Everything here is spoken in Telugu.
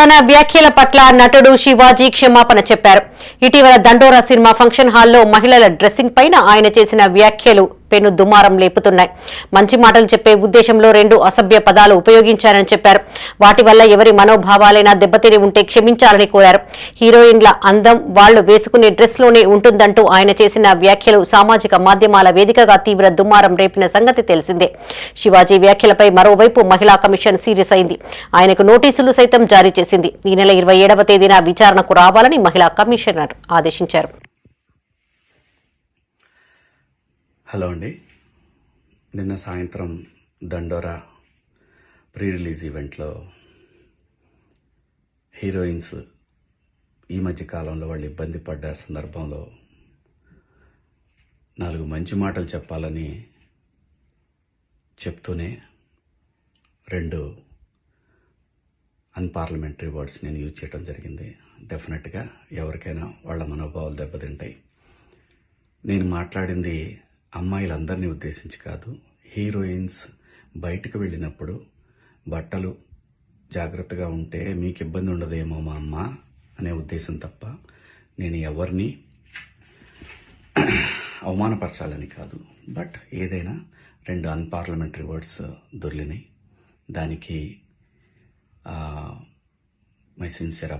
తన వ్యాఖ్యల పట్ల నటుడు శివాజీ క్షమాపణ చెప్పారు. ఇటీవల దండోరా సినిమా ఫంక్షన్ హాల్లో మహిళల డ్రెస్సింగ్ పైన ఆయన చేసిన వ్యాఖ్యలు పెను దుమారం లేపుతున్నాయి. మంచి మాటలు చెప్పే ఉద్దేశంలో రెండు అసభ్య పదాలు ఉపయోగించారని చెప్పారు. వాటి వల్ల ఎవరి మనోభావాలైనా దెబ్బతిని ఉంటే క్షమించాలని కోరారు. హీరోయిన్ల అందం వాళ్ళు వేసుకునే డ్రెస్లోనే ఉంటుందంటూ ఆయన చేసిన వ్యాఖ్యలు సామాజిక మాధ్యమాల వేదికగా తీవ్ర దుమారం రేపిన సంగతి తెలిసిందే. శివాజీ వ్యాఖ్యలపై మరోవైపు మహిళా కమిషన్ సీరియస్ అయింది. ఆయనకు నోటీసులు సైతం జారీ చేసింది. ఈ నెల ఇరవై ఏడవ తేదీన విచారణకు రావాలని మహిళా కమిషనర్ ఆదేశించారు. హలో అండి. నిన్న సాయంత్రం దండోరా ప్రీ రిలీజ్ ఈవెంట్లో హీరోయిన్స్ ఈ మధ్య కాలంలో వాళ్ళు ఇబ్బంది పడ్డ సందర్భంలో నాలుగు మంచి మాటలు చెప్పాలని చెప్తూనే రెండు అన్పార్లమెంటరీ వర్డ్స్ నేను యూజ్ చేయడం జరిగింది. డెఫినెట్గా ఎవరికైనా వాళ్ళ మనోభావాలు దెబ్బతింటాయి. నేను మాట్లాడింది అమ్మాయిలందరినీ ఉద్దేశించి కాదు హీరోయిన్స్ బయటకు వెళ్ళినప్పుడు బట్టలు జాగ్రత్తగా ఉంటే మీకు ఇబ్బంది ఉండదేమో మా అమ్మ అనే ఉద్దేశం తప్ప నేను ఎవరిని అవమానపరచాలని కాదు. బట్ ఏదైనా రెండు అన్పార్లమెంటరీ వర్డ్స్ దొర్లినాయి దానికి మై సిన్సియర్